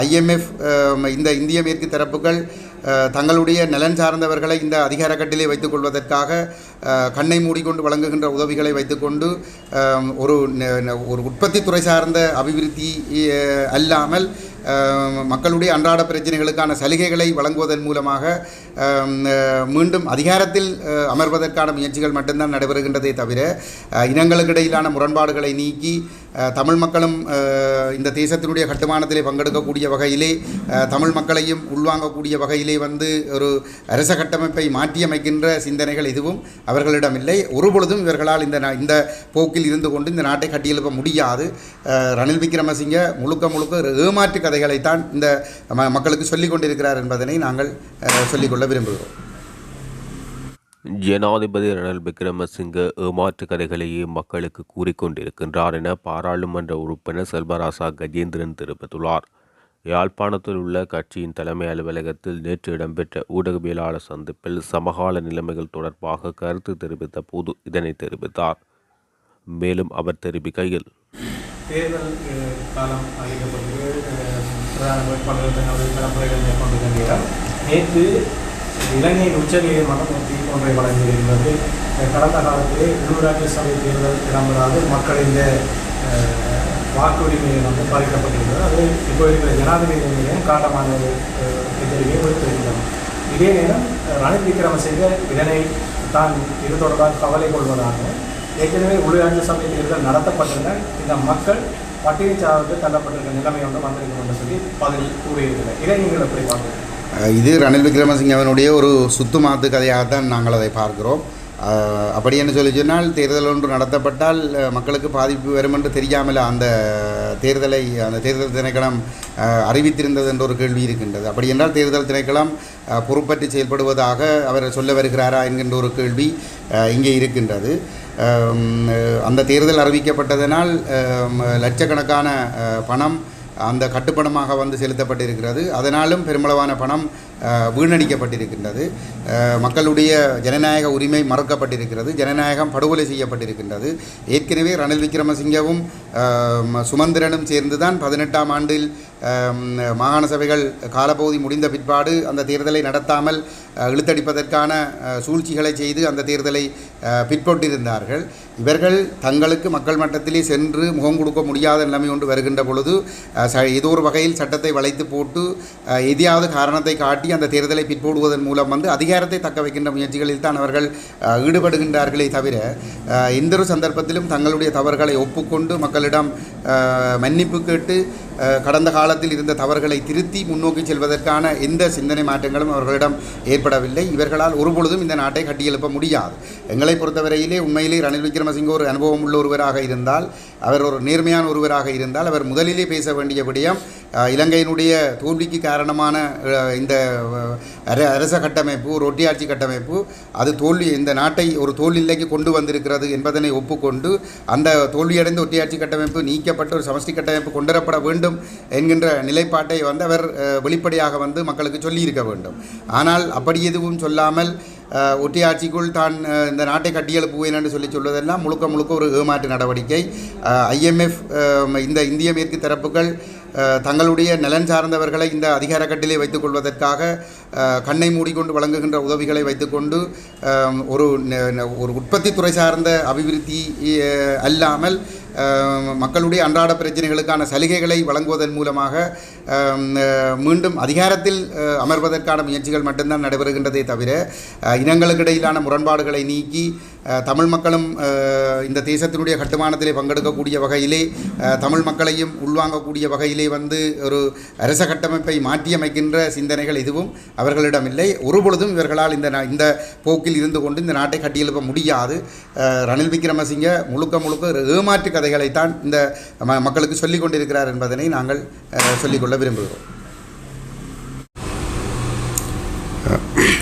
IMF இந்த இந்திய மேற்கு தரப்புகள் தங்களுடைய நலன் சார்ந்தவர்களை இந்த அதிகார கட்டிலே வைத்துக் கொள்வதற்காக கண்ணை மூடிக்கொண்டு வழங்குகின்ற உதவிகளை வைத்துக்கொண்டு ஒரு ஒரு உற்பத்தி துறை சார்ந்த அபிவிருத்தி அல்லாமல் மக்களுடைய அன்றாட பிரச்சனைகளுக்கான சலுகைகளை வழங்குவதன் மூலமாக மீண்டும் அதிகாரத்தில் அமர்வதற்கான முயற்சிகள் மட்டும்தான் நடைபெறுகின்றதே தவிர இனங்களுக்கு இடையிலான முரண்பாடுகளை நீக்கி தமிழ் மக்களும் இந்த தேசத்தினுடைய கட்டுமானத்திலே பங்கெடுக்கக்கூடிய வகையிலே தமிழ் மக்களையும் உள்வாங்கக்கூடிய வகையிலே வந்து ஒரு அரச கட்டமைப்பை மாற்றியமைக்கின்ற சிந்தனைகள் எதுவும் அவர்களிடம் இல்லை. ஒருபொழுதும் இவர்களால் இந்த நா- இந்த போக்கில் இருந்து கொண்டு இந்த நாட்டை கட்டியெழுப்ப முடியாது. ரணில் விக்ரமசிங்க முழுக்க முழுக்க ஏமாற்று கதைகளைத்தான் இந்த ம- மக்களுக்கு சொல்லிக் கொண்டிருக்கிறார் என்பதனை நாங்கள் சொல்லிக்கொள்ள விரும்புகிறோம். ஜனாதிபதி ரணில் விக்ரமசிங்க ஏமாற்று கதைகளையே மக்களுக்கு கூறிக்கொண்டிருக்கின்றார் என பாராளுமன்ற உறுப்பினர் செல்வராசா கஜேந்திரன் தெரிவித்துள்ளார். யாழ்ப்பாணத்தில் உள்ள கட்சியின் தலைமை அலுவலகத்தில் நேற்று இடம்பெற்ற ஊடகவியலாளர் சந்திப்பில் சமகால நிலைமைகள் தொடர்பாக கருத்து தெரிவித்த போது இதனை தெரிவித்தார். மேலும் அவர் தெரிவிக்கையில் தேர்தல் காலம் நேற்று இலங்கையின் உச்ச நீதிமன்றம் ஒரு ஒன்றை வழங்கியிருந்தது கடந்த காலத்திலே உள்ளூராட்சி சபை தேர்தல் இடம்பெறாது மக்களின் வாக்குரிமையை வந்து பறிக்கப்பட்டிருந்தது. அது இப்போ இருக்கிற ஜனாதிபதி காட்டமான எதிரியை அஹ், இதே நேரம் ரணில் விக்ரமசிங்க இதனை தான் இது தொடர்பாக கவலை கொள்வதாக ஏற்கனவே உள்ளாட்சி சபை தேர்தல் நடத்தப்பட்டிருந்த இந்த மக்கள் பட்டினிச்சாவுக்கு தள்ளப்பட்டிருக்க நிலைமை ஒன்று வந்திருக்கும் என்று சொல்லி பதில் கூறியிருக்கிறார். இதை நீங்கள் எப்படி பார்க்குறீங்க இது ரணில் விக்ரமசிங்க அவனுடைய ஒரு சுத்து மாத்து கதையாகத்தான் நாங்கள் அதை பார்க்கிறோம். அப்படி என்று சொல்லி சொன்னால் தேர்தல் ஒன்று நடத்தப்பட்டால் மக்களுக்கு பாதிப்பு வரும் என்று தெரியாமல் அந்த தேர்தலை அந்த தேர்தல் திணைக்களம் அறிவித்திருந்தது என்ற ஒரு கேள்வி இருக்கின்றது. அப்படி என்றால் தேர்தல் திணைக்களம் பொறுப்பற்றி செயல்படுவதாக அவர் சொல்ல வருகிறாரா என்கின்ற ஒரு கேள்வி இங்கே இருக்கின்றது. அந்த தேர்தல் அறிவிக்கப்பட்டதனால் லட்சக்கணக்கான பணம் அந்த கட்டுப்பணமாக வந்து செலுத்தப்பட்டிருக்கிறது. அதனாலும் பெருமளவான பணம் வீணடிக்கப்பட்டிருக்கின்றது. மக்களுடைய ஜனநாயக உரிமை மறுக்கப்பட்டிருக்கிறது. ஜனநாயகம் படுகொலை செய்யப்பட்டிருக்கின்றது. ஏற்கனவே ரணில் விக்ரமசிங்கவும் சுமந்திரனும் சேர்ந்து தான் பதினெட்டாம் ஆண்டில் மாகாண சபைகள் காலப்பகுதி முடிந்த பிற்பாடு அந்த தேர்தலை நடத்தாமல் இழுத்தடிப்பதற்கான சூழ்ச்சிகளை செய்து அந்த தேர்தலை பிற்பட்டிருந்தார்கள். இவர்கள் தங்களுக்கு மக்கள் மட்டத்திலே சென்று முகம் கொடுக்க முடியாத நிலைமை ஒன்று வருகின்ற பொழுது ச ஏதோ ஒரு வகையில் சட்டத்தை வளைத்து போட்டு எதையாவது காரணத்தை காட்டி அந்த தேர்தலை பிற்போடுவதன் மூலம் வந்து அதிகாரத்தை தக்க வைக்கின்ற முயற்சிகளில் தான் அவர்கள் ஈடுபடுகின்றார்களே தவிர எந்த ஒரு சந்தர்ப்பத்திலும் தங்களுடைய தவறுகளை ஒப்புக்கொண்டு மக்களிடம் மன்னிப்பு கேட்டு கடந்த காலத்தில் இருந்த தவறுகளை திருத்தி முன்னோக்கி செல்வதற்கான எந்த சிந்தனை மாற்றங்களும் அவர்களிடம் ஏற்படவில்லை. இவர்களால் ஒருபொழுதும் இந்த நாட்டை கட்டியெழுப்ப முடியாது. எங்களை பொறுத்தவரையிலே உண்மையிலே ரணில் விக்ரமசிங்க ஒரு அனுபவம் உள்ள ஒருவராக இருந்தால் அவர் ஒரு நேர்மையான ஒருவராக இருந்தால் அவர் முதலிலே பேச வேண்டிய விடயம் இலங்கையினுடைய தோல்விக்கு காரணமான இந்த அரச கட்டமைப்பு ஒரு ஒட்டியாட்சி கட்டமைப்பு அது தோல்வி இந்த நாட்டை ஒரு தோல்நிலைக்கு கொண்டு வந்திருக்கிறது என்பதனை ஒப்புக்கொண்டு அந்த தோல்வியடைந்த ஒட்டியாட்சி கட்டமைப்பு நீக்கப்பட்ட ஒரு சமஷ்டி கட்டமைப்பு கொண்டுவரப்பட வேண்டும் என்கின்ற நிலைப்பாட்டை வந்து அவர் வெளிப்படையாக வந்து மக்களுக்கு சொல்லியிருக்க வேண்டும். ஆனால் அப்படி எதுவும் சொல்லாமல் ஒட்டியாட்சிக்குள் தான் இந்த நாட்டை கட்டியெழுப்புவேன் என்று சொல்லி சொல்வதெல்லாம் முழுக்க முழுக்க ஒரு ஏமாற்று நடவடிக்கை. ஐஎம்எஃப் இந்த இந்திய மேற்கு தரப்புகள் தங்களுடைய நலன் சார்ந்தவர்களை இந்த அதிகார கட்டிலே வைத்துக் கொள்வதற்காக கண்ணை மூடிக்கொண்டு வழங்குகின்ற உதவிகளை வைத்துக்கொண்டு ஒரு ஒரு உற்பத்தி துறை சார்ந்த அபிவிருத்தி அல்லாமல் மக்களுடைய அன்றாட பிரச்சனைகளுக்கான சலுகைகளை வழங்குவதன் மூலமாக மீண்டும் அதிகாரத்தில் அமர்வதற்கான முயற்சிகள் மட்டும்தான் நடைபெறுகின்றதே தவிர இனங்களுக்கு இடையிலான முரண்பாடுகளை நீக்கி தமிழ் மக்களும் இந்த தேசத்தினுடைய கட்டுமானத்திலே பங்கெடுக்கக்கூடிய வகையிலே தமிழ் மக்களையும் உள்வாங்கக்கூடிய வகையிலே வந்து ஒரு அரச கட்டமைப்பை மாற்றியமைக்கின்ற சிந்தனைகள் எதுவும் அவர்களிடம் இல்லை. ஒருபொழுதும் இவர்களால் இந்த நா- இந்த போக்கில் இருந்து கொண்டு இந்த நாட்டை கட்டியெழுப்ப முடியாது. ரணில் விக்ரமசிங்க முழுக்க முழுக்க ஏமாற்று கதைகளைத்தான் இந்த மக்களுக்கு சொல்லிக் கொண்டிருக்கிறார் என்பதனை நாங்கள் சொல்லிக்கொள்ள விரும்புகிறோம்.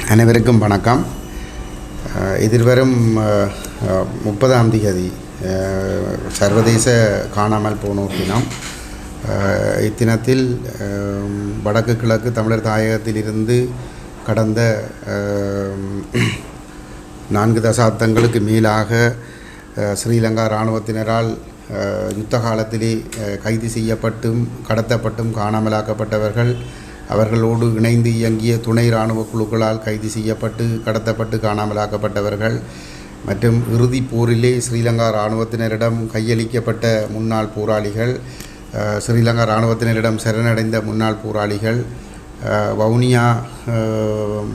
அனைவருக்கும் வணக்கம். எதிர்வரும் முப்பதாம் தேதி சர்வதேச காணாமல் போனோர் தினம் இத்தினத்தில் வடக்கு கிழக்கு தமிழர் தாயகத்திலிருந்து கடந்த நான்கு தசாப்தங்களுக்கு மேலாக ஸ்ரீலங்கா இராணுவத்தினரால் யுத்த காலத்திலே கைது செய்யப்பட்டும் கடத்தப்பட்டும் காணாமலாக்கப்பட்டவர்கள் அவர்களோடு இணைந்து இயங்கிய துணை இராணுவ குழுக்களால் கைது செய்யப்பட்டு கடத்தப்பட்டு காணாமலாக்கப்பட்டவர்கள் மற்றும் இறுதிப் போரிலே ஸ்ரீலங்கா இராணுவத்தினரிடம் கையளிக்கப்பட்ட முன்னாள் போராளிகள் ஸ்ரீலங்கா இராணுவத்தினரிடம் சரணடைந்த முன்னாள் போராளிகள் வவுனியா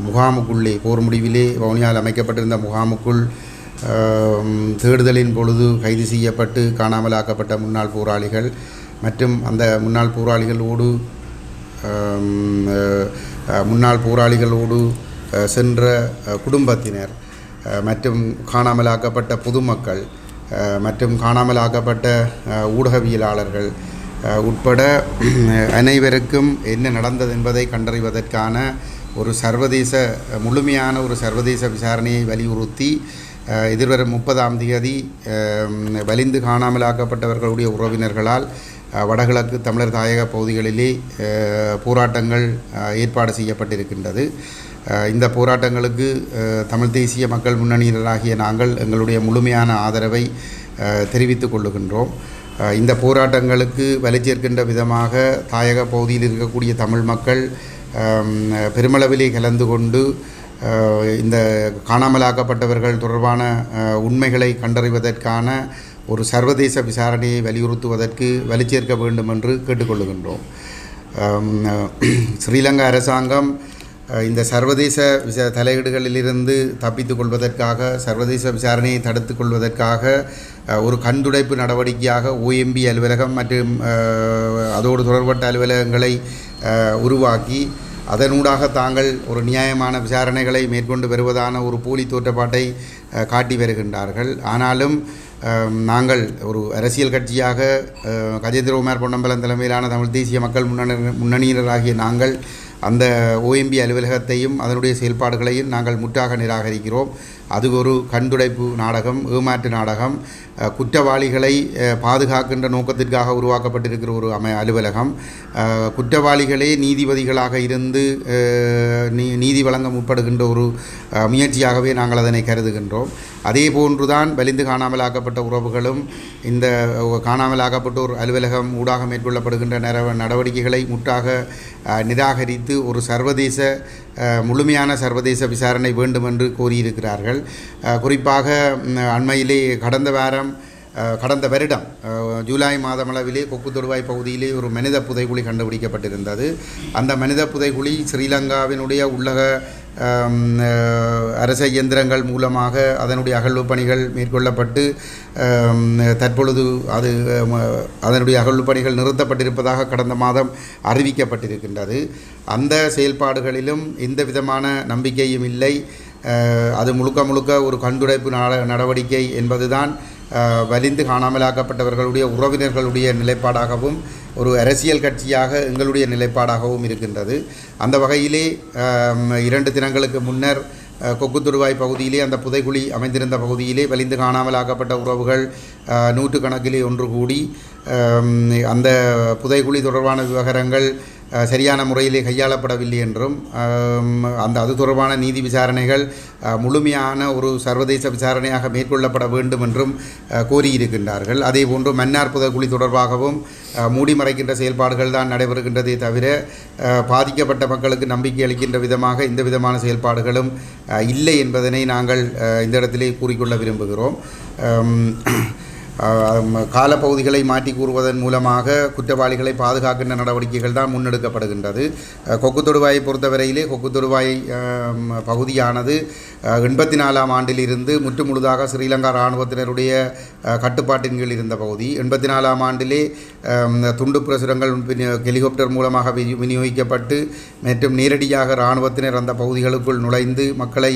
முகாமுக்குள்ளே போர் முடிவிலே வவுனியால் அமைக்கப்பட்டிருந்த முகாமுக்குள் தேடுதலின் பொழுது கைது செய்யப்பட்டு காணாமலாக்கப்பட்ட முன்னாள் போராளிகள் மற்றும் அந்த முன்னாள் போராளிகளோடு முன்னாள் போராளிகளோடு சென்ற குடும்பத்தினர் மற்றும் காணாமலாக்கப்பட்ட பொதுமக்கள் மற்றும் காணாமலாக்கப்பட்ட ஊடகவியலாளர்கள் உட்பட அனைவருக்கும் என்ன நடந்தது என்பதை கண்டறிவதற்கான ஒரு சர்வதேச முழுமையான ஒரு சர்வதேச விசாரணையை வலியுறுத்தி எதிர்வரும் முப்பதாம் தேதி வலிந்து காணாமலாக்கப்பட்டவர்களுடைய உறவினர்களால் வடகிழக்கு தமிழர் தாயக பகுதிகளிலே போராட்டங்கள் ஏற்பாடு செய்யப்பட்டிருக்கின்றது. இந்த போராட்டங்களுக்கு தமிழ் தேசிய மக்கள் முன்னணியினராகிய நாங்கள் எங்களுடைய முழுமையான ஆதரவை தெரிவித்துக் கொள்ளுகின்றோம். இந்த போராட்டங்களுக்கு வலுச்சேர்க்கின்ற விதமாக தாயக பகுதியில் இருக்கக்கூடிய தமிழ் மக்கள் பெருமளவிலே கலந்து கொண்டு இந்த காணாமலாக்கப்பட்டவர்கள் தொடர்பான உண்மைகளை கண்டறிவதற்கான ஒரு சர்வதேச விசாரணையை வலியுறுத்துவதற்கு வலுச்சேர்க்க வேண்டும் என்று கேட்டுக்கொள்ளுகின்றோம் ஸ்ரீலங்கா அரசாங்கம் இந்த சர்வதேச விச தலையீடுகளிலிருந்து தப்பித்துக் கொள்வதற்காக சர்வதேச விசாரணையை தடுத்துக் கொள்வதற்காக ஒரு கண்துடைப்பு நடவடிக்கையாக ஓஎம்பி அலுவலகம் மற்றும் அதோடு தொடர்பட்ட அலுவலகங்களை உருவாக்கி அதனூடாக தாங்கள் ஒரு நியாயமான விசாரணைகளை மேற்கொண்டு வருவதான ஒரு போலி தோற்றப்பாட்டை காட்டி வருகின்றார்கள். ஆனாலும் நாங்கள் ஒரு அரசியல் கட்சியாக கஜேந்திரகுமார் பொன்னம்பலம் தலைமையிலான தமிழ் தேசிய மக்கள் முன்னணி முன்னணியினராகிய நாங்கள் அந்த ஓஎம்பி அலுவலகத்தையும் அதனுடைய செயல்பாடுகளையும் நாங்கள் முற்றாக நிராகரிக்கிறோம். அது ஒரு கண்துடைப்பு நாடகம் ஏமாற்று நாடகம் குற்றவாளிகளை பாதுகாக்கின்ற நோக்கத்திற்காக உருவாக்கப்பட்டிருக்கிற ஒரு அமை அலுவலகம். குற்றவாளிகளே நீதிபதிகளாக இருந்து நீ நீதி வழங்க முற்படுகின்ற ஒரு முயற்சியாகவே நாங்கள் அதனை கருதுகின்றோம். அதே போன்றுதான் வலிந்து காணாமலாக்கப்பட்ட உறவுகளும் இந்த அஹ், காணாமலாக்கப்பட்டோர் அலுவலகம் ஊடாக மேற்கொள்ளப்படுகின்ற நடவடிக்கைகளை முற்றாக நிராகரித்து ஒரு சர்வதேச முழுமையான சர்வதேச விசாரணை வேண்டும் என்று கோரியிருக்கிறார்கள் குறிப்பாக அண்மையிலே கடந்த வாரம் கடந்த வருடம் ஜூலை மாதமளவிலே கொக்கு தொடுவாய் பகுதியிலே ஒரு மனித புதைகுழி கண்டுபிடிக்கப்பட்டிருந்தது. அந்த மனித புதைகுழி ஸ்ரீலங்காவினுடைய உள்ளக அரச இயந்திரங்கள் மூலமாக அதனுடைய அகழ்வு பணிகள் மேற்கொள்ளப்பட்டு தற்பொழுது அது அதனுடைய அகழ்வு பணிகள் நிறுத்தப்பட்டிருப்பதாக கடந்த மாதம் அறிவிக்கப்பட்டிருக்கின்றது. அந்த செயல்பாடுகளிலும் எந்த விதமான நம்பிக்கையும் இல்லை. அது முழுக்க முழுக்க ஒரு கண்டுடைப்பு நட- நடவடிக்கை என்பதுதான் வலிந்து காணாமலாக்கப்பட்டவர்களுடைய உறவினர்களுடைய நிலைப்பாடாகவும் ஒரு அரசியல் கட்சியாக எங்களுடைய நிலைப்பாடாகவும் இருக்கின்றது. அந்த வகையிலே இரண்டு தினங்களுக்கு முன்னர் அஹ், கொக்குத்துடுவாய் பகுதியிலே அந்த புதைகுழி அமைந்திருந்த பகுதியிலே வலிந்து காணாமலாக்கப்பட்ட உறவுகள் நூற்றுக்கணக்கிலே ஒன்று கூடி அந்த புதைகுழி தொடர்பான விவகாரங்கள் சரியான முறையிலே கையாளப்படவில்லை என்றும் அந்த அது தொடர்பான நீதி விசாரணைகள் முழுமையான ஒரு சர்வதேச விசாரணையாக மேற்கொள்ளப்பட வேண்டும் என்றும் கோரியிருக்கின்றார்கள். அதே போன்று மன்னார் புதைக்குழி தொடர்பாகவும் மூடி மறைக்கின்ற செயல்பாடுகள் தான் நடைபெறுகின்றதே தவிர பாதிக்கப்பட்ட மக்களுக்கு நம்பிக்கை அளிக்கின்ற விதமாக இந்த விதமான செயல்பாடுகளும் இல்லை என்பதனை நாங்கள் இந்த இடத்திலே கூறிக்கொள்ள விரும்புகிறோம். காலப்பகுதிகளை மாற்றி கூறுவதன் மூலமாக குற்றவாளிகளை பாதுகாக்கின்ற நடவடிக்கைகள் தான் முன்னெடுக்கப்படுகின்றது. கொக்கு தொடுவாயை பொறுத்தவரையிலே கொக்கு தொடுவாய் பகுதியானது எண்பத்தி நாலாம் ஆண்டிலிருந்து முற்றுமுழுதாக ஸ்ரீலங்கா இராணுவத்தினருடைய கட்டுப்பாட்டின் கீழ் இருந்த பகுதி. எண்பத்தி நாலாம் ஆண்டிலே துண்டு பிரசுரங்கள் ஹெலிகாப்டர் மூலமாக விநியோகிக்கப்பட்டு மற்றும் நேரடியாக இராணுவத்தினர் அந்த பகுதிகளுக்குள் நுழைந்து மக்களை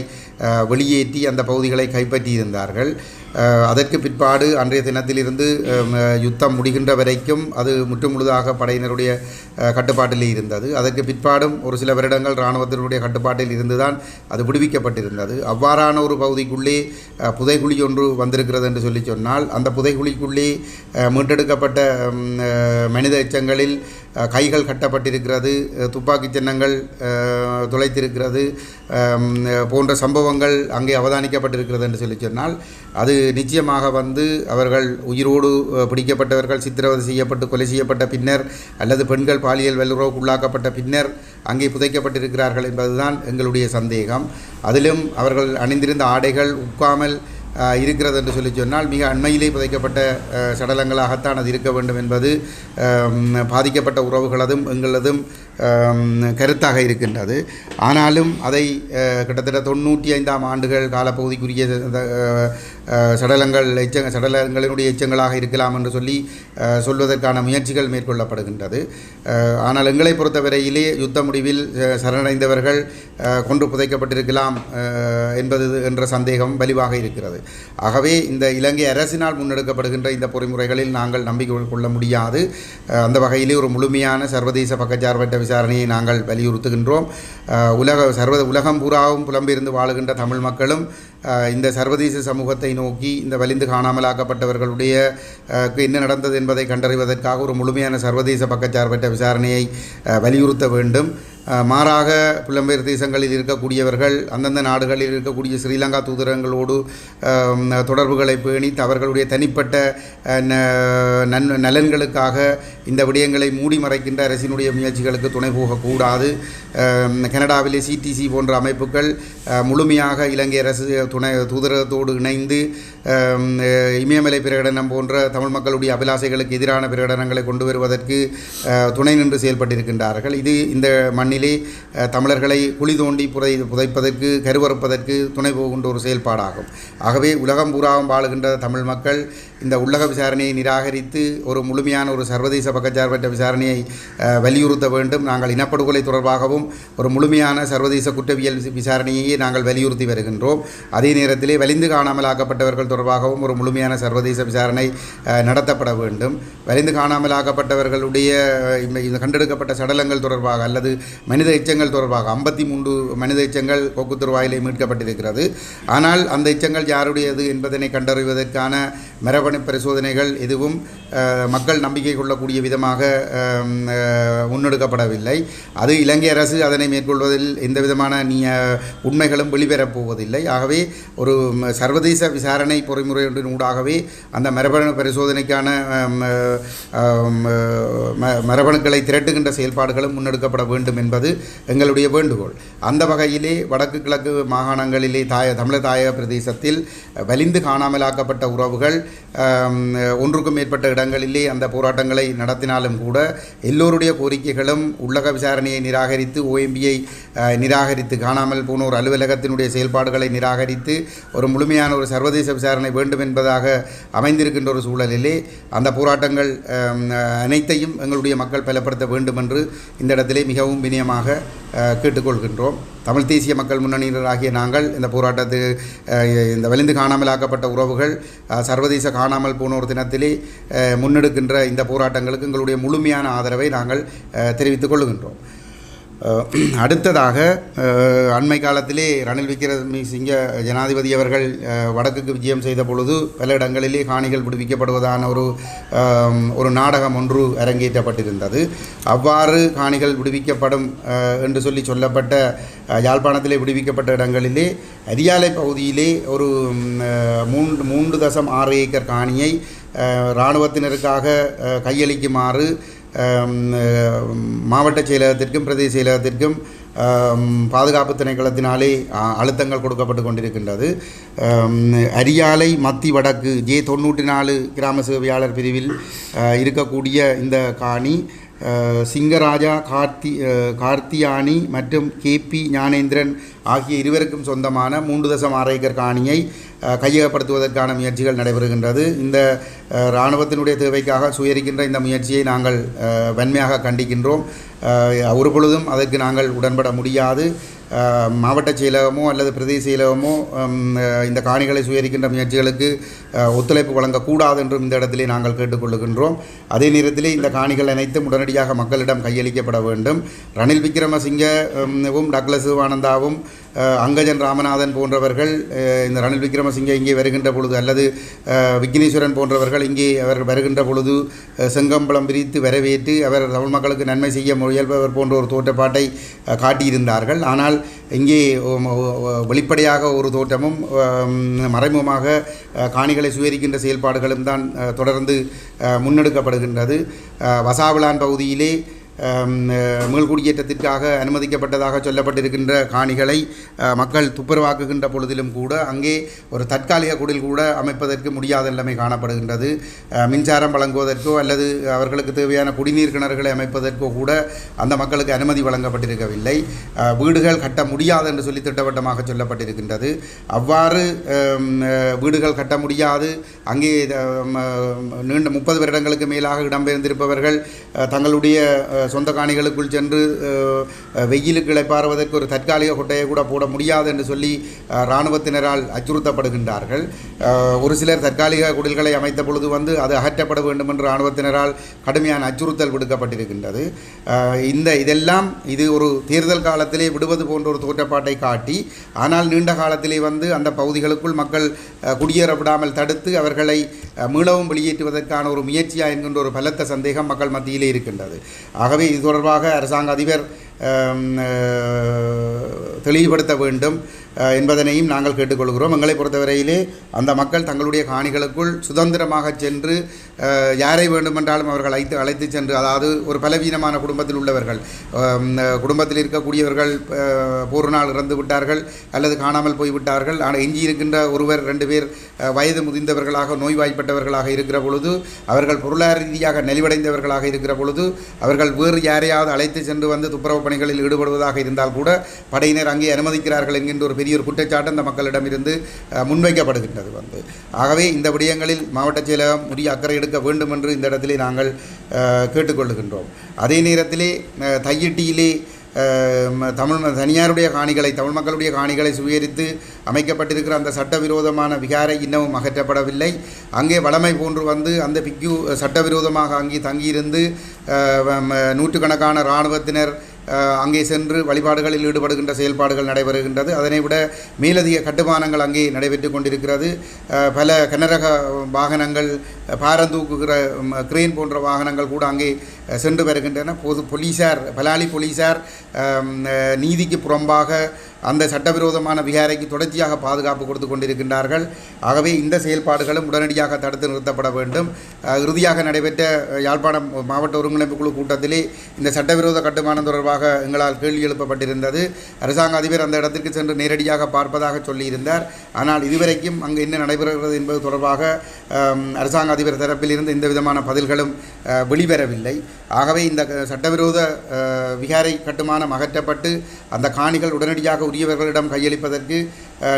வெளியேற்றி அந்த பகுதிகளை கைப்பற்றியிருந்தார்கள். அதற்கு பிற்பாடு அன்றைய தினத்திலிருந்து யுத்தம் முடிகின்ற வரைக்கும் அது முற்றுமுழுதாக படையினருடைய கட்டுப்பாட்டில் இருந்தது. அதற்கு பிற்பாடும் ஒரு சில வருடங்கள் இராணுவத்தினுடைய கட்டுப்பாட்டில் இருந்துதான் அது விடுவிக்கப்பட்டிருந்தது. அவ்வாறான ஒரு பகுதிக்குள்ளே புதைகுழி ஒன்று வந்திருக்கிறது என்று சொல்லி சொன்னால் அந்த புதைகுழிக்குள்ளே மீட்டெடுக்கப்பட்ட மனித எச்சங்களில் கைகள் கட்டப்பட்டிருக்கிறது துப்பாக்கி சின்னங்கள் துளைத்திருக்கிறது போன்ற சம்பவங்கள் அங்கே அவதானிக்கப்பட்டிருக்கிறது என்று சொல்லி சொன்னால் அது நிச்சயமாக வந்து அவர்கள் உயிரோடு பிடிக்கப்பட்டவர்கள் சித்திரவதை செய்யப்பட்டு கொலை செய்யப்பட்ட பின்னர் அல்லது பெண்கள் பாலியல் வல்லுறவுக்குள்ளாக்கப்பட்ட பின்னர் அங்கே புதைக்கப்பட்டிருக்கிறார்கள் என்பதுதான் எங்களுடைய சந்தேகம். அதிலும் அவர்கள் அணிந்திருந்த ஆடைகள் உட்காமல் இருக்கிறது என்று சொல்லி சொன்னால் மிக அண்மையிலே புதைக்கப்பட்ட சடலங்களாகத்தான் அது இருக்க வேண்டும் என்பது பாதிக்கப்பட்ட உறவுகளதும் எங்களதும் கருத்தாக இருக்கின்றது. ஆனாலும் அதை கிட்டத்தட்ட தொண்ணூற்றி ஐந்தாம் ஆண்டுகள் காலப்பகுதிக்குரிய சடலங்கள் எச்ச சடலங்களினுடைய எச்சங்களாக இருக்கலாம் என்று சொல்லி சொல்வதற்கான முயற்சிகள் மேற்கொள்ளப்படுகின்றது. ஆனால் எங்களை பொறுத்தவரையிலே யுத்த முடிவில் சரணடைந்தவர்கள் கொன்று புதைக்கப்பட்டிருக்கலாம் என்பது என்ற சந்தேகம் வலிவாக இருக்கிறது. ஆகவே இந்த இலங்கை அரசினால் முன்னெடுக்கப்படுகின்ற இந்த பொறிமுறைகளில் நாங்கள் நம்பிக்கை கொள்ள முடியாது. அந்த வகையிலே ஒரு முழுமையான சர்வதேச பக்கச்சார்பற்ற விசாரணையை நாங்கள் வலியுறுத்துகின்றோம். உலக சர்வ உலகம் பூராவும் புலம்பிருந்து வாழுகின்ற தமிழ் மக்களும் இந்த சர்வதேச சமூகத்தை நோக்கி இந்த வலிந்து காணாமலாக்கப்பட்டவர்களுடைய என்ன நடந்தது என்பதை கண்டறிவதற்காக ஒரு முழுமையான சர்வதேச பக்கச்சார்பற்ற விசாரணையை வலியுறுத்த வேண்டும். மாறாக புலம்பெயர் தேசங்களில் இருக்கக்கூடியவர்கள் அந்தந்த நாடுகளில் இருக்கக்கூடிய ஸ்ரீலங்கா தூதரங்களோடு தொடர்புகளை பேணி அவர்களுடைய தனிப்பட்ட ந- நன் நலன்களுக்காக இந்த விடயங்களை மூடி மறைக்கின்ற அரசினுடைய முயற்சிகளுக்கு துணை போகக்கூடாது. கனடாவிலே சிடிசி போன்ற அமைப்புகள் முழுமையாக இலங்கை அரசு துணை தூதரகத்தோடு இணைந்து இமயமலை பிரகடனம் போன்ற தமிழ் மக்களுடைய அபிலாசைகளுக்கு எதிரான பிரகடனங்களை கொண்டு வருவதற்கு துணை நின்று செயல்பட்டிருக்கின்றார்கள். இது இந்த மண்ணிலே தமிழர்களை குழி தோண்டி புதை புதைப்பதற்கு கருவறுப்பதற்கு துணை போகின்ற ஒரு செயல்பாடாகும். ஆகவே உலகம் பூராவும் வாழுகின்ற தமிழ் மக்கள் இந்த உள்ளக விசாரணையை நிராகரித்து ஒரு முழுமையான ஒரு சர்வதேச பக்கச்சார்பற்ற விசாரணையை வலியுறுத்த வேண்டும். நாங்கள் இனப்படுகொலை தொடர்பாகவும் ஒரு முழுமையான சர்வதேச குற்றவியல் விசாரணையையே நாங்கள் வலியுறுத்தி வருகின்றோம். அதே நேரத்திலே வலிந்து காணாமலாக்கப்பட்டவர்கள் தொடர்பாகவும் ஒரு முழுமையான சர்வதேச விசாரணை நடத்தப்பட வேண்டும். வலிந்து காணாமலாக்கப்பட்டவர்களுடைய ஆக்கப்பட்டவர்களுடைய இந்த இந்த கண்டெடுக்கப்பட்ட சடலங்கள் தொடர்பாக அல்லது மனித எச்சங்கள் தொடர்பாக ஐம்பத்தி மூன்று மனித எச்சங்கள் கொக்குத்துருவாயிலே மீட்கப்பட்டிருக்கிறது. ஆனால் அந்த எச்சங்கள் யாருடையது என்பதனை கண்டறிவதற்கான மரபணு பரிசோதனைகள் எதுவும் மக்கள் நம்பிக்கை கொள்ளக்கூடிய விதமாக முன்னெடுக்கப்படவில்லை. அது இலங்கை அரசு அதனை மேற்கொள்வதில் எந்த விதமான நீ உண்மைகளும் வெளிவரப் போவதில்லை. ஆகவே ஒரு சர்வதேச விசாரணை பொறிமுறையொன்றின் ஊடாகவே அந்த மரபணு பரிசோதனைக்கான ம- மரபணுக்களை திரட்டுகின்ற செயல்பாடுகளும் முன்னெடுக்கப்பட வேண்டும் என்பது எங்களுடைய வேண்டுகோள். அந்த வகையிலே வடக்கு கிழக்கு மாகாணங்களிலே தாய தமிழர் தாயக பிரதேசத்தில் வலிந்து காணாமலாக்கப்பட்ட உறவுகள் ஒன்றுக்கும் மேற்பட்ட இடங்களிலே அந்த போராட்டங்களை நடத்தினாலும் கூட எல்லோருடைய கோரிக்கைகளும் உள்ளக விசாரணையை நிராகரித்து ஓஎம்பியை நிராகரித்து காணாமல் போனோர் அலுவலகத்தினுடைய செயல்பாடுகளை நிராகரித்து ஒரு முழுமையான ஒரு சர்வதேச விசாரணை வேண்டும் என்பதாக அமைந்திருக்கின்ற ஒரு சூழலிலே அந்த போராட்டங்கள் அனைத்தையும் எங்களுடைய மக்கள் பலப்படுத்த வேண்டும் என்று இந்த இடத்திலே மிகவும் வினயமாக கேட்டுக்கொள்கின்றோம். தமிழ் தேசிய மக்கள் முன்னணியினராகிய நாங்கள் இந்த போராட்டத்து இந்த வலிந்து காணாமலாக்கப்பட்ட உறவுகள் சர்வதேச காணாமல் போனோர் தினத்திலே முன்னெடுக்கின்ற இந்த போராட்டங்களுக்கு எங்களுடைய முழுமையான ஆதரவை நாங்கள் தெரிவித்துக் கொள்கின்றோம் அடுத்ததாக அண்மை காலத்திலே ரணில் விக்ரமசிங்க ஜனாதிபதி அவர்கள் வடக்குக்கு விஜயம் செய்த பொழுது பல இடங்களிலே காணிகள் விடுவிக்கப்படுவதான ஒரு ஒரு நாடகம் ஒன்று அரங்கேற்றப்பட்டிருந்தது. அவ்வாறு காணிகள் விடுவிக்கப்படும் என்று சொல்லி சொல்லப்பட்ட யாழ்ப்பாணத்திலே விடுவிக்கப்பட்ட இடங்களிலே அரியாலை பகுதியிலே ஒரு மூன்று மூன்று தசம் ஆறு ஏக்கர் காணியை இராணுவத்தினருக்காக கையளிக்குமாறு மாவட்ட செயலகத்திற்கும் பிரதேச செயலகத்திற்கும் பாதுகாப்பு திணைக்களத்தினாலே அழுத்தங்கள் கொடுக்கப்பட்டு கொண்டிருக்கின்றது. அரியாலை மத்தி வடக்கு ஜே தொண்ணூற்றி நாலு கிராம சேவையாளர் பிரிவில் இருக்கக்கூடிய இந்த காணி சிங்கராஜா கார்த்தி கார்த்தியானி மற்றும் கேபி ஞானேந்திரன் ஆகிய இருவருக்கும் சொந்தமான மூன்று தசம் ஆறு ஏக்கர் காணியை கையகப்படுத்துவதற்கான முயற்சிகள் நடைபெறுகின்றது. இந்த இராணுவத்தினுடைய தேவைக்காக சுயரிக்கின்ற இந்த முயற்சியை நாங்கள் வன்மையாக கண்டிக்கின்றோம். ஒரு பொழுதும் அதற்கு நாங்கள் உடன்பட முடியாது. மாவட்ட செயலகமோ அல்லது பிரதேச செயலகமோ இந்த காணிகளை சுயரிக்கின்ற முயற்சிகளுக்கு ஒத்துழைப்பு வழங்கக்கூடாது என்றும் இந்த இடத்திலே நாங்கள் கேட்டுக்கொள்ளுகின்றோம். அதே நேரத்திலே இந்த காணிகள் அனைத்தும் உடனடியாக மக்களிடம் கையளிக்கப்பட வேண்டும். ரணில் விக்ரமசிங்கவும் டக்ளஸ் சிவானந்தாவும் அங்கஜன் ராமநாதன் போன்றவர்கள் இந்த ரணில் விக்ரமசிங்கே இங்கே வருகின்ற பொழுது அல்லது விக்னேஸ்வரன் போன்றவர்கள் இங்கே அவர் வருகின்ற பொழுது செங்கம்பளம் பிரித்து வரவேற்று அவர் தமிழ் மக்களுக்கு நன்மை செய்ய முயல்பவர் போன்ற ஒரு தோற்றப்பாட்டை காட்டியிருந்தார்கள். ஆனால் இங்கே வெளிப்படையாக ஒரு தோற்றமும் மறைமுகமாக காணிகளை சுவீகரிக்கின்ற செயல்பாடுகளும் தான் தொடர்ந்து முன்னெடுக்கப்படுகின்றது. வசாவிலான் வசாவிளான் பகுதியிலே மீள் குடியேற்றத்திற்காக மீள்குடியேற்றத்திற்காக அனுமதிக்கப்பட்டதாக சொல்லப்பட்டிருக்கின்ற காணிகளை மக்கள் துப்புரவாக்குகின்ற பொழுதிலும் கூட அங்கே ஒரு தற்காலிக குடில் கூட அமைப்பதற்கு முடியாத நிலைமை காணப்படுகின்றது. மின்சாரம் வழங்குவதற்கோ அல்லது அவர்களுக்கு தேவையான குடிநீர் கிணறுகளை அமைப்பதற்கோ கூட அந்த மக்களுக்கு அனுமதி வழங்கப்பட்டிருக்கவில்லை. வீடுகள் கட்ட முடியாது என்று சொல்லி திட்டவட்டமாக சொல்லப்பட்டிருக்கின்றது. அவ்வாறு வீடுகள் கட்ட முடியாது. அங்கே நீண்ட முப்பது வருடங்களுக்கு மேலாக இடம்பெயர்ந்திருப்பவர்கள் தங்களுடைய சொந்த காணிகளுக்குள் சென்று அஹ், பார்வதற்கு வெயிலுக்கு ஒரு தற்காலிக கொட்டையை கூட போட முடியாது என்று சொல்லி இராணுவத்தினரால் அச்சுறுத்தப்படுகின்றார்கள். ஒரு சிலர் தற்காலிக குடில்களை அமைத்த பொழுது வந்து அது அகற்றப்பட வேண்டும் என்று இராணுவத்தினரால் கடுமையான அச்சுறுத்தல் விடுக்கப்பட்டிருக்கின்றது. இந்த இதெல்லாம் இது ஒரு தேர்தல் காலத்திலே விடுவது போன்ற ஒரு தோற்றப்பாட்டை காட்டி ஆனால் நீண்ட காலத்திலே வந்து அந்த பகுதிகளுக்குள் மக்கள் குடியேறப்படாமல் குடியேற விடாமல் தடுத்து அவர்களை மீளவும் வெளியேற்றுவதற்கான ஒரு முயற்சியா என்கின்ற ஒரு பலத்த சந்தேகம் மக்கள் மத்தியிலே இருக்கின்றது. ஆகவே இது தொடர்பாக அரசாங்க அதிபர் தெளிவுபடுத்த வேண்டும். என்பதனையும் நாங்கள் கேட்டுக்கொள்கிறோம். எங்களை பொறுத்தவரையிலே அந்த மக்கள் தங்களுடைய காணிகளுக்குள் சுதந்திரமாக சென்று யாரை வேண்டுமென்றாலும் அவர்கள் அழைத்து அழைத்து சென்று அதாவது ஒரு பலவீனமான குடும்பத்தில் உள்ளவர்கள் குடும்பத்தில் இருக்கக்கூடியவர்கள் அஹ், நாள் இறந்து விட்டார்கள் அல்லது காணாமல் போய்விட்டார்கள் ஆனால் எஞ்சி இருக்கின்ற ஒருவர் ரெண்டு பேர் வயது முதிர்ந்தவர்களாக நோய்வாய்ப்பட்டவர்களாக இருக்கிற பொழுது அவர்கள் பொருளாதார ரீதியாக நெலிவடைந்தவர்களாக இருக்கிற பொழுது அவர்கள் வேறு யாரையாவது அழைத்து சென்று வந்து துப்புரவு பணிகளில் ஈடுபடுவதாக இருந்தால் கூட படையினர் அங்கே அனுமதிக்கிறார்கள் என்கின்ற ஒரு பெரிய ஒரு குற்றச்சாட்டு அந்த மக்களிடமிருந்து முன்வைக்கப்படுகின்றது வந்து. ஆகவே இந்த விடயங்களில் மாவட்ட செயலகம் உரிய அக்கறை எடுக்க வேண்டும் என்று இந்த இடத்திலே நாங்கள் கேட்டுக்கொள்கின்றோம் கேட்டுக்கொள்ளுகின்றோம். அதே நேரத்திலே தையிட்டியிலே தமிழ் தனியாருடைய காணிகளை தமிழ் மக்களுடைய காணிகளை சுவீகரித்து அமைக்கப்பட்டிருக்கிற அந்த சட்டவிரோதமான விகாரை இன்னமும் அகற்றப்படவில்லை. அங்கே வளமை போன்று வந்து அந்த பிக்யூ சட்டவிரோதமாக அங்கே தங்கியிருந்து நூற்றுக்கணக்கான இராணுவத்தினர் அங்கே சென்று வழிபாடுகளில் ஈடுபடுகின்ற செயல்பாடுகள் நடைபெறுகின்றது. அதனை விட மேலதிக கட்டுமானங்கள் அங்கே நடைபெற்று கொண்டிருக்கிறது. பல கனரக வாகனங்கள் பாரந்தூக்குகிற கிரேன் போன்ற வாகனங்கள் கூட அங்கே சென்று வருகின்றன. பொது போலீஸார் பலாலி போலீஸார் நீதிக்கு புறம்பாக அந்த சட்டவிரோதமான விகாரைக்கு தொடர்ச்சியாக பாதுகாப்பு கொடுத்து கொண்டிருக்கின்றார்கள். ஆகவே இந்த செயல்பாடுகளும் உடனடியாக தடுத்து நிறுத்தப்பட வேண்டும். இறுதியாக நடைபெற்ற யாழ்ப்பாணம் மாவட்ட ஒருங்கிணைப்பு குழு கூட்டத்திலே இந்த சட்டவிரோத கட்டுமானம் தொடர்பாக எங்களால் கேள்வி எழுப்பப்பட்டிருந்தது. அரசாங்க அதிபர் அந்த இடத்திற்கு சென்று நேரடியாக பார்ப்பதாக சொல்லியிருந்தார். ஆனால் இதுவரைக்கும் அங்கு என்ன நடைபெறுகிறது என்பது தொடர்பாக அரசாங்க அதிபர் தரப்பில் இருந்து எந்த விதமான பதில்களும் வெளிவரவில்லை. ஆகவே இந்த சட்டவிரோத விகாரை கட்டுமானம் அகற்றப்பட்டு அந்த காணிகள் உடனடியாக உரியவர்களிடம் கையளிப்பதற்கு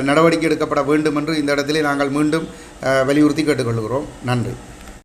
நடவடிக்கை எடுக்கப்பட வேண்டும் என்று இந்த இடத்திலே நாங்கள் மீண்டும் வலியுறுத்தி கேட்டுக்கொள்கிறோம். நன்றி.